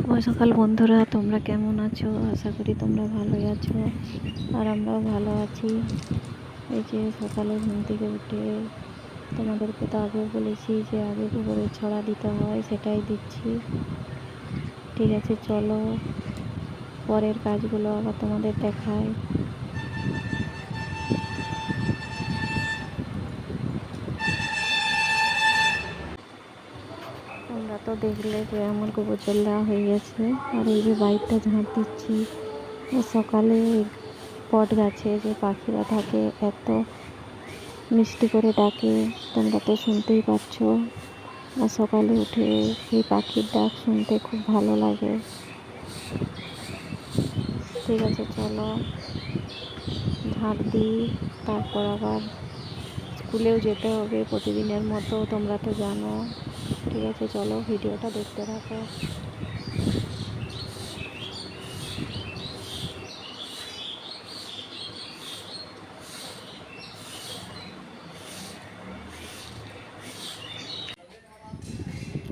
শুভ সকাল বন্ধুরা, তোমরা কেমন আছো? আশা করি তোমরা ভালোই আছো আর আমরাও ভালো আছি। এই যে সকালে ঘুম থেকে উঠে তোমাদেরকে তো আগেও বলেছি যে আগে পুকুরে ছড়া দিতে হয়, সেটাই দিচ্ছি। ঠিক আছে, চলো পরের কাজগুলো আবার তোমাদের দেখায়। তো দেখলে যে আমার গোবর জল দেওয়া হয়ে গেছে। আর এই যে বাইকটা ঝাঁট দিচ্ছি সকালে পট গাছে যে পাখিরা থাকে, এত মিষ্টি করে ডাকে, তোমরা তো শুনতেই পাচ্ছ। আর সকালে উঠে সেই পাখির ডাক শুনতে খুব ভালো লাগে। ঠিক আছে, চলো। ঝাঁট দিই, তারপর আবার স্কুলেও যেতে হবে, প্রতিদিনের মতো, তোমরা তো জানো। ঠিক আছে, চলো ভিডিওটা দেখতে থাকো।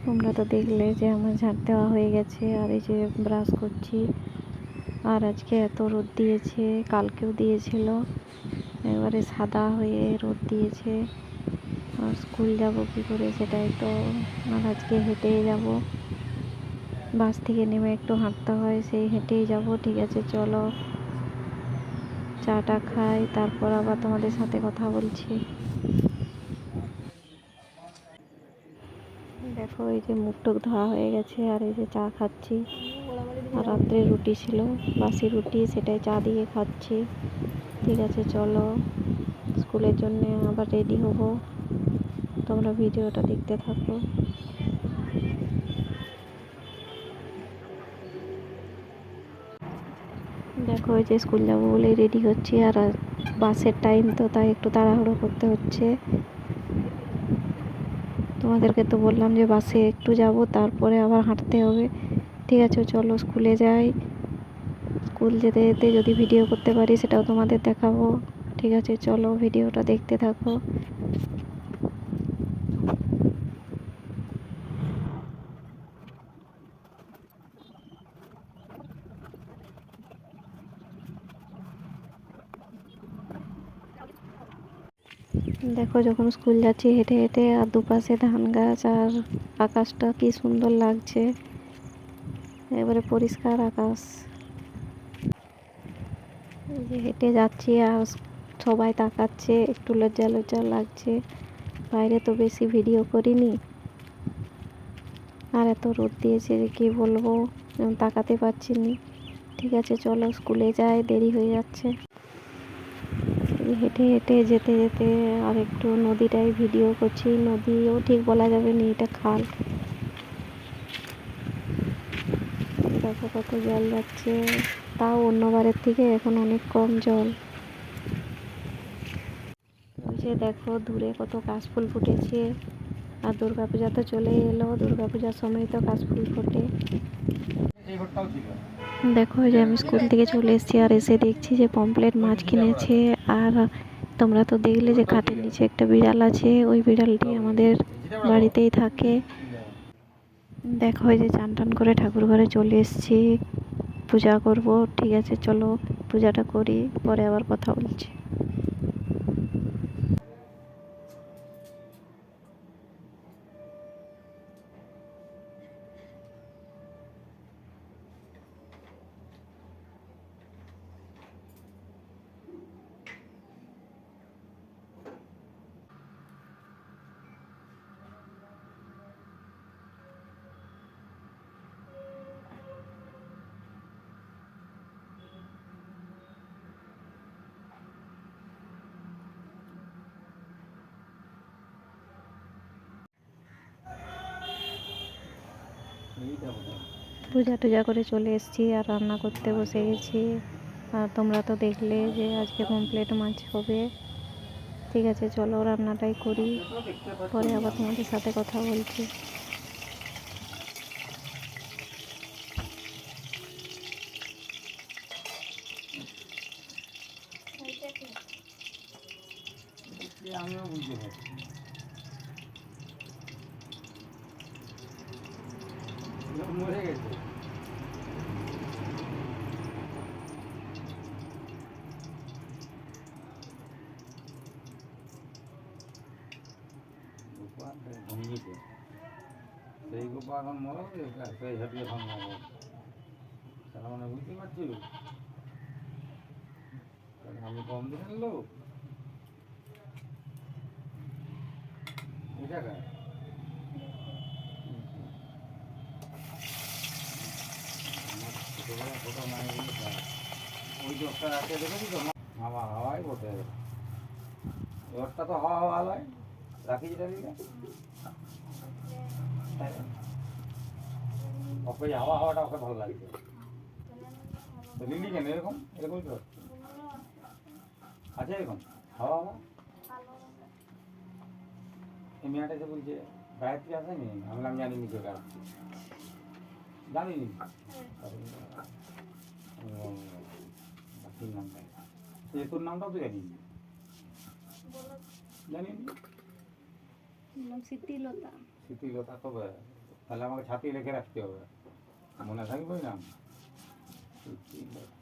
তোমরা তো দেখলে যে আমার ঝাঁট দেওয়া হয়ে গেছে, আর এই যে ব্রাশ করছি। আর আজকে এত রোদ দিয়েছে, কালকেও দিয়েছিল। এবারে সাদা হয়ে রোদ দিয়েছে। স্কুল যাব কী করে সেটাই তো। আর আজকে হেঁটেই যাব। বাস থেকে নেমে একটু হাঁটতে হয়, সেই হেঁটেই যাব। ঠিক আছে, চলো। চাটা খাই, তারপর আবার তোমাদের সাথে কথা বলছি। দেখো, এই যে মুখ টুক ধোয়া হয়ে গেছে, আর এই যে চা খাচ্ছি। আর রাত্রে রুটি ছিল, বাসি রুটি, সেটাই চা দিয়ে খাচ্ছি। ঠিক আছে, চলো। স্কুলের জন্য আবার রেডি হব। তোমরা ভিডিওটা দেখতে থাকো। দেখো যে স্কুল যাব বলেই রেডি হচ্ছি, আর বাসের টাইম তো তাই একটু তাড়াহুড়ো করতে হচ্ছে। তোমাদেরকে তো বললাম যে বাসে একটু যাব, তারপরে আবার হাঁটতে হবে। ঠিক আছে, চলো স্কুলে যাই। স্কুল যেতে যেতে যদি ভিডিও করতে পারি, সেটাও তোমাদের দেখাবো। ঠিক আছে, চলো ভিডিওটা দেখতে থাকো। দেখো, যখন স্কুল যাচ্ছি, হেঁটে হেঁটে আর দুপাশে ধান গাছ আর আকাশটা কি সুন্দর লাগছে। এবারে পরিষ্কার আকাশ। হেঁটে যাচ্ছি আর সবাই তাকাচ্ছে, একটু লজ্জা লজ্জা লাগছে। বাইরে তো বেশি ভিডিও করিনি। আর এত রোদ দিয়েছে যে কী বলব তাকাতে পারছি নি। ঠিক আছে, চলো স্কুলে যাই, দেরি হয়ে যাচ্ছে। হেঁটে হেঁটে যেতে যেতে আর একটু নদীটাই ভিডিও করছি। নদীও ঠিক বলা যাবে না, এটা খাল। দেখো কত জল যাচ্ছে। তাও অন্যবারের থেকে এখন অনেক কম জল। যে দেখো দূরে কত কাশফুল ফুটেছে। আর দুর্গাপূজা তো চলে এলো দুর্গাপূজার সময় তো কাশফুল ফোটে। দেখো যে আমি স্কুল থেকে চলে এসেছি আর এসে দেখছি যে পম্পলেট মাছ কিনেছে আর তোমরা তো দেখলে যে খাটের নিচে একটা বিড়াল আছে, ওই বিড়ালটি আমাদের বাড়িতেই থাকে। দেখো যে চান টান করে ঠাকুর ঘরে চলে এসেছি, পূজা করব, ঠিক আছে চলো পূজাটা করি, পরে আবার কথা বলছি। পূজা টুজা করে চলে এসেছি আর রান্না করতে বসে গেছি। আর তোমরা তো দেখলে যে আজকে কমপ্লিট মাছ হবে। ঠিক আছে, চলো রান্নাটাই করি। পরে আবার তোমাদের সাথে কথা বলছি। আমিও বুঝতে পারছি মরে গেছে। ভঙ্গিতে সেই গোপা এখন মরে গেছে সেই হেঁটে এখন মরে তারা মানে বুঝতে পারছি আমি কম দিনের লোক এটা কাজ ওই আছে দেখেছি তো হাওয়া হাওয়াই বটে। জবটা তো হাওয়া হাওয়া লয় রাখি যেটা দিলে ওকে হাওয়া হাওয়াটা ওকে ভালো লাগছে। লিলি কেন, এরকম? এরকমই তো? আছে এরকম? হাওয়া হাওয়া? এই মেয়েটা এসে বলছে, গায়ত্রী আসেনি আমি জানি নি কে গায়ত্রী। জানি তোর নামটা তোর নামটাও তো জানি নি জানি স্মৃতিলতা স্মৃতিলতা তবে তাহলে আমাকে ছাতি লিখে রাখতে হবে। মনে থাকবে না স্মৃতিলতা